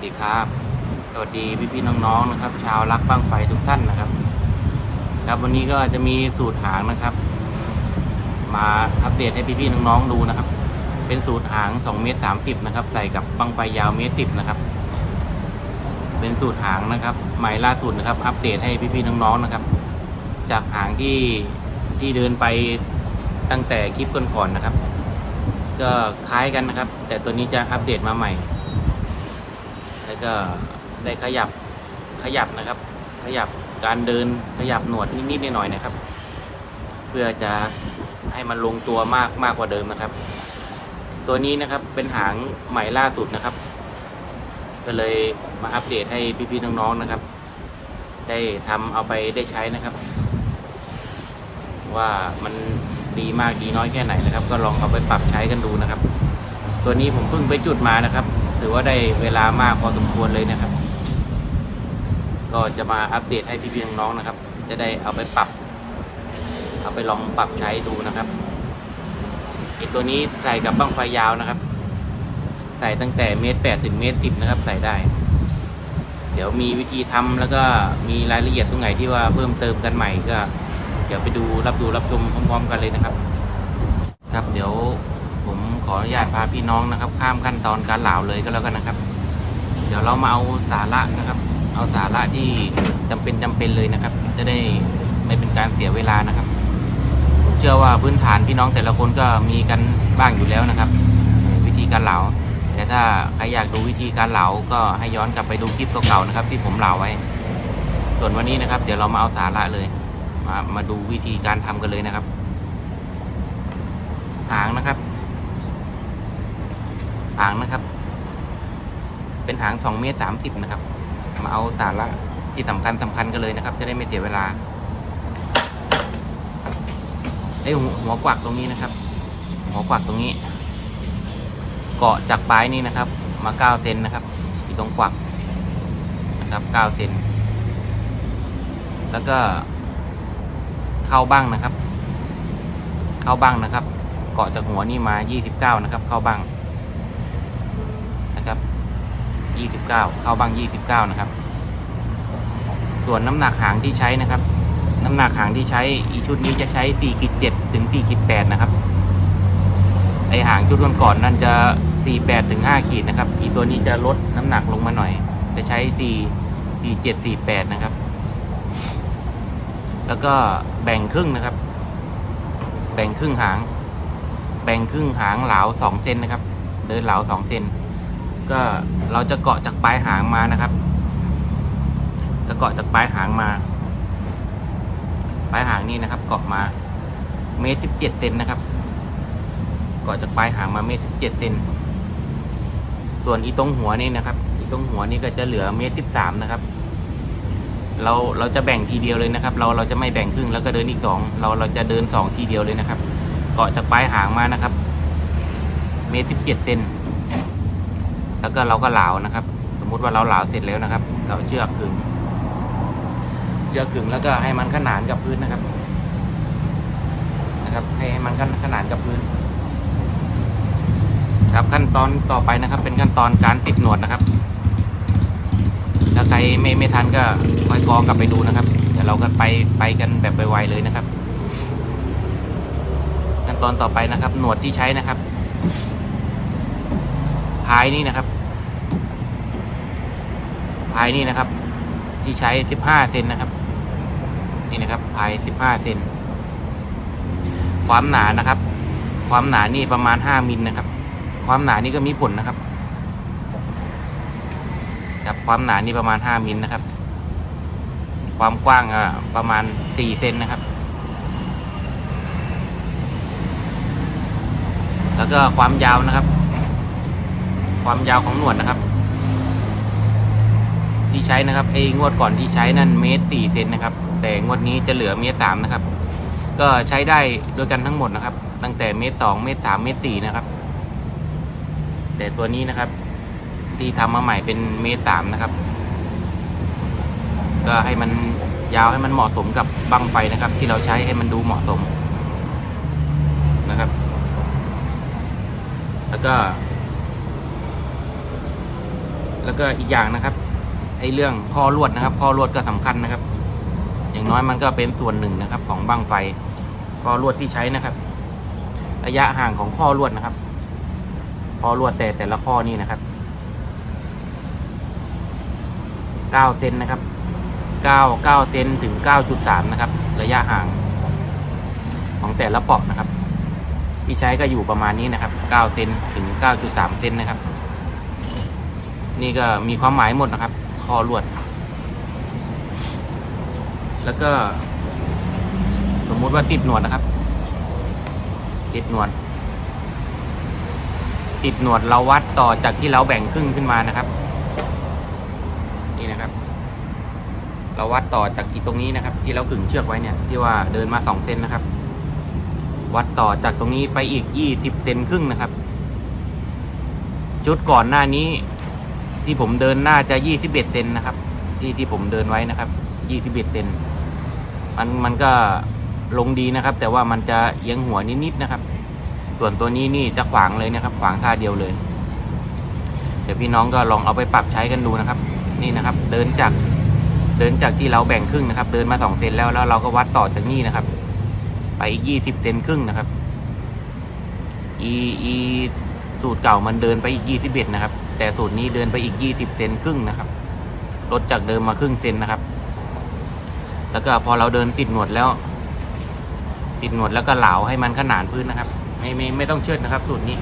สดีครับ สวัสดีพี่ๆน้องๆนะครับ ชาวรักบ้างไฟทุกท่านนะครับ ครับวันนี้ก็จะมีสูตรหางนะครับ มาอัปเดตให้พี่ๆน้องๆดูนะครับ เป็นสูตรหาง2เมตร30นะครับ ใส่กับบังไฟยาวเมตร10นะครับ เป็นสูตรหางนะครับ ใหม่ล่าสุดนะครับ อัปเดตให้พี่ๆน้องๆนะครับ จากหางที่ที่เดินไปตั้งแต่คลิปก่อนๆนะครับ ก็คล้ายกันนะครับ แต่ตัวนี้จะอัปเดตมาใหม่ ก็ได้ขยับขยับนะครับ ขยับการเดินขยับหนวดนิดๆหน่อยๆนะครับ เพื่อจะให้มันลงตัวมากมากกว่าเดิมนะครับ ตัวนี้นะครับเป็นหางใหม่ล่าสุดนะครับ ก็เลยมาอัปเดตให้พี่ๆน้องๆนะครับ ได้ทำเอาไปได้ใช้นะครับ ว่ามันดีมากดีน้อยแค่ไหนนะครับ ก็ลองเอาไปปรับใช้กันดูนะครับ ตัวนี้ผมเพิ่งไปจุดมานะครับ ถือว่าได้เวลามากพอสมควรเลยนะครับ ก็จะมาอัปเดตให้พี่ๆน้องๆนะครับ จะได้เอาไปปรับ เอาไปลองปรับใช้ดูนะครับไอตัวนี้ใส่กับบั้งไฟยาวนะครับ ใส่ตั้งแต่เมตรแปดถึงเมตรสิบนะครับ ใส่ได้ เดี๋ยวมีวิธีทำแล้วก็มีรายละเอียดตรงไหนที่ว่าเพิ่มเติมกันใหม่ก็ เดี๋ยวไปดูรับดูรับชมพร้อมๆกันเลยนะครับ ครับเดี๋ยว ออนุญาตพาพี่น้องนะครับ ข้ามขั้นตอนการเหลาเลยก็แล้วกันนะครับ เดี๋ยวเรามาเอาสาระนะครับ เอาสาระที่จำเป็นจำเป็นเลยนะครับ จะได้ไม่เป็นการเสียเวลานะครับ เชื่อว่าพื้นฐานพี่น้องแต่ละคนก็มีกันบ้างอยู่แล้วนะครับ วิธีการเหลาแต่ถ้าใครอยากดูวิธีการเหลาก็ให้ย้อนกลับไปดูคลิปเก่าๆนะครับ ที่ผมเหลาไว้ ส่วนวันนี้นะครับ เดี๋ยวเรามาเอาสาระเลย มามาดูวิธีการทำกันเลยนะครับหางนะครับ หางนะครับ เป็นหางสองเมตรสามสิบนะครับ มาเอาสาระที่สำคัญสำคัญกันเลยนะครับ จะได้ไม่เสียเวลาไอ้ยหัวหัวกวักตรงนี้นะครับ หัวกวักตรงนี้ เกาะจากปลายนี่นะครับ มาเก้าเซนนะครับที่ตรงกวักนะครับเก้าเซนแล้วก็เข้าบ้างนะครับ เข้าบ้างนะครับ เกาะจากหัวนี่มา 29 นะครับ เข้าบ้าง 29 เข้าบ้าง 29 นะครับ ส่วนน้ำหนักหางที่ใช้นะครับ น้ำหนักหางที่ใช้อีชุดนี้จะใช้4ขีด7ถึง4ขีด8นะครับ ไอหางชุดก่อนๆนั่นจะ 48ถึง5ขีดนะครับ อีตัวนี้จะลดน้ำหนักลงมาหน่อย จะใช้ 4 47 48 นะครับ แล้วก็แบ่งครึ่งนะครับ แบ่งครึ่งหาง แบ่งครึ่งหางเหลาสองเซนนะครับ เดินเหลาสองเซน ก็เราจะเกาะจากปลายหางมานะครับ จะเกาะจากปลายหางมา ปลายหางนี่นะครับ เกาะมาเมตรสิบเจ็ดเซนนะครับ เกาะจากปลายหางมาเมตรสิบเจ็ดเซนส่วนอีตรงหัวนี่นะครับ อีตรงหัวนี่ก็จะเหลือเมตรสิบสามนะครับ เราเราจะแบ่งทีเดียวเลยนะครับ เราเราจะไม่แบ่งครึ่งแล้วก็เดินอีกสองเราเราจะเดินสองทีเดียวเลยนะครับ เกาะจากปลายหางมานะครับ เมตรสิบเจ็ดเซน แล้วก็เราก็เหลานะครับ สมมุติว่าเราเหลาเสร็จแล้วนะครับ เราเชือกขึงเชือกขึงแล้วก็ให้มันขนานกับพื้นนะครับนะครับ ให้ให้มันขนานกับพื้น ครับขั้นตอนต่อไปนะครับ เป็นขั้นตอนการติดหนวดนะครับถ้าใครไม่ไม่ทันก็ค่อยกอกลับไปดูนะครับ เดี๋ยวเราก็ไปไปกันแบบไวๆเลยนะครับ ขั้นตอนต่อไปนะครับ หนวดที่ใช้นะครับ พายนี่นะครับ พายนี่นะครับ ที่ใช้สิบห้าเซนนะครับ นี่นะครับพายสิบห้าเซนความหนานะครับ ความหนานี่ประมาณห้ามิลนะครับ ความหนานี่ก็มีผลนะครับครับความหนานี่ประมาณห้ามิลนะครับ ความกว้างอะประมาณสี่เซนนะครับแล้วก็ความยาวนะครับ ความยาวของหนวดนะครับ ที่ใช้นะครับไอ้งวดก่อนที่ใช้นั่นเมตรสี่เซนนะครับ แต่งวดนี้จะเหลือเมตรสามนะครับ ก็ใช้ได้ด้วยกันทั้งหมดนะครับ ตั้งแต่เมตรสองเมตรสามเมตรสี่นะครับ แต่ตัวนี้นะครับ ที่ทำมาใหม่เป็นเมตรสามนะครับ ก็ให้มันยาวให้มันเหมาะสมกับบังไฟนะครับ ที่เราใช้ให้มันดูเหมาะสมนะครับ แล้วก็ แล้วก็อีกอย่างนะครับไอเรื่องข้อลวดนะครับ ข้อลวดก็สำคัญนะครับ อย่างน้อยมันก็เป็นส่วนหนึ่งนะครับ ของบังไฟข้อลวดที่ใช้นะครับ ระยะห่างของข้อลวดนะครับข้อลวดแต่แต่ละข้อนี่นะครับเก้าเซนนะครับเก้าเซนถึงเก้าจุดสามนะครับ ระยะห่าง ของแต่ละปาะนะครับ ที่ใช้ก็อยู่ประมาณนี้นะครับเก้าเซนถึงเก้าจุดสามเซนนะครับ นี่ก็มีความหมายหมดนะครับข้อลวด แล้วก็ สมมุติว่าติดหนวดนะครับ ติดหนวด ติดหนวดเราวัดต่อจากที่เราแบ่งครึ่งขึ้นมานะครับ นี่นะครับ เราวัดต่อจากที่ตรงนี้นะครับ ที่เราขึงเชือกไว้เนี่ย ที่ว่าเดินมาสองเซนนะครับ วัดต่อจากตรงนี้ไปอีกยี่สิบเซนครึ่งนะครับ จุดก่อนหน้านี้ ที่ผมเดินน่าจะยี่สิบเอ็ดเซนนะครับ ที่ที่ผมเดินไว้นะครับยี่สิบเอ็ดเซนมันมันก็ลงดีนะครับ แต่ว่ามันจะเอียงหัวนิดๆนะครับ ส่วนตัวนี้นี่จะขวางเลยนะครับ ขวางท่าเดียวเลย เดี๋ยวพี่น้องก็ลองเอาไปปรับใช้กันดูนะครับ นี่นะครับ เดินจากเดินจากที่เราแบ่งครึ่งนะครับ เดินมาสองเซนแล้วแล้วเราก็วัดต่อจากนี่นะครับ ไปอีกยี่สิบเซนครึ่งนะครับอีอีสูตรเก่ามันเดินไปอีกยี่สิบเอ็ดนะครับ แต่สูตรนี้เดินไปอีกยี่สิบเซนครึ่งนะครับ ลดจากเดิมมาครึ่งเซนนะครับ แล้วก็พอเราเดินติดหนวดแล้ว ติดหนวดแล้วก็เหลาให้มันขนานพื้นนะครับ ไม่ไม่ไม่ต้องเชือดนะครับ สูตรนี้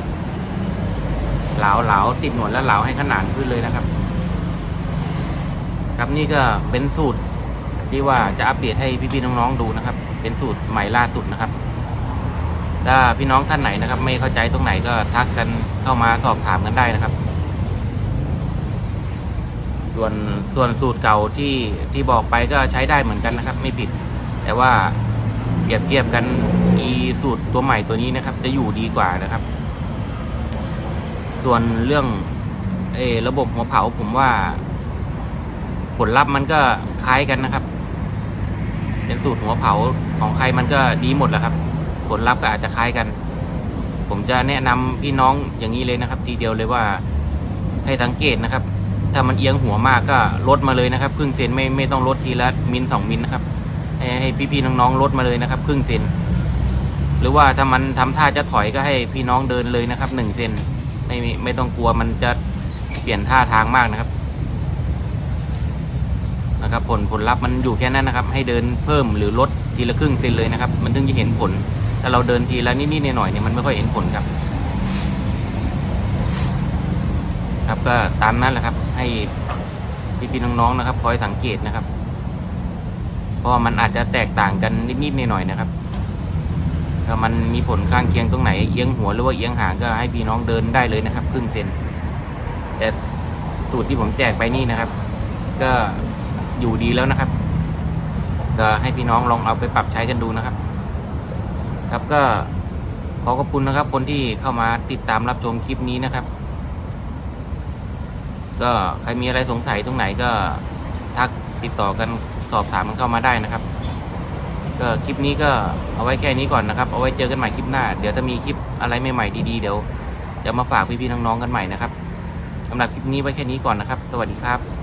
เหลาเหลาติดหนวดแล้วเหลาให้ขนานพื้นเลยนะครับ ครับนี่ก็เป็นสูตรที่ว่าจะอัปเดตให้พี่ๆน้องๆดูนะครับ เป็นสูตรใหม่ล่าสุดนะครับถ้าพี่น้องท่านไหนนะครับ ไม่เข้าใจตรงไหนก็ทักกันเข้ามาสอบถามกันได้นะครับ ส่วนส่วนสูตรเก่าที่ที่บอกไปก็ใช้ได้เหมือนกันนะครับ ไม่ผิด แต่ว่าเปรียบเทียบกันอีสูตรตัวใหม่ตัวนี้นะครับ จะอยู่ดีกว่านะครับ ส่วนเรื่องเอระบบหัวเผาผมว่า ผลลัพธ์มันก็คล้ายกันนะครับ เป็นสูตรหัวเผาของใครมันก็ดีหมดแหละครับ ผลลัพธ์ก็อาจจะคล้ายกัน ผมจะแนะนำพี่น้องอย่างนี้เลยนะครับ ทีเดียวเลยว่าให้สังเกตนะครับ ถ้ามันเอียงหัวมากก็ลดมาเลยนะครับครึ่งเซนไม่ไม่ต้องลดทีละมิลสองมิลนะครับให้ให้พี่ๆน้องๆลดมาเลยนะครับ ครึ่งเซนหรือว่าถ้ามันทำท่าจะถอยก็ให้พี่น้องเดินเลยนะครับหนึ่งเซนไม่ไม่ไม่ต้องกลัวมันจะเปลี่ยนท่าทางมากนะครับนะครับผลผลลัพธ์มันอยู่แค่นั้นนะครับ ให้เดินเพิ่มหรือลดทีละครึ่งเซนเลยนะครับ มันถึงจะเห็นผล ถ้าเราเดินทีละนิดๆหน่อยๆเนี่ยมันไม่ค่อยเห็นผลครับ ครับก็ตามนั้นแหละครับ ให้พี่ๆน้องๆนะครับ คอยสังเกตนะครับเพราะมันอาจจะแตกต่างกันนิดๆหน่อยๆนะครับถ้ามันมีผลข้างเคียงตรงไหนเอียงหัวหรือว่าเอียงหางก็ให้พี่น้องเดินได้เลยนะครับครึ่งเซนแต่สูตรที่ผมแจกไปนี่นะครับ ก็อยู่ดีแล้วนะครับก็ให้พี่น้องลองเอาไปปรับใช้กันดูนะครับ ครับก็ขอขอบคุณนะครับ คนที่เข้ามาติดตามรับชมคลิปนี้นะครับ ก็ใครมีอะไรสงสัยตรงไหนก็ทักติดต่อกันสอบถามมันเข้ามาได้นะครับ ก็คลิปนี้ก็เอาไว้แค่นี้ก่อนนะครับ เอาไว้เจอกันใหม่คลิปหน้า เดี๋ยวถ้ามีคลิปอะไรใหม่ๆดีๆเดี๋ยวจะมาฝากพี่ๆน้องๆกันใหม่นะครับสำหรับคลิปนี้ไว้แค่นี้ก่อนนะครับ สวัสดีครับ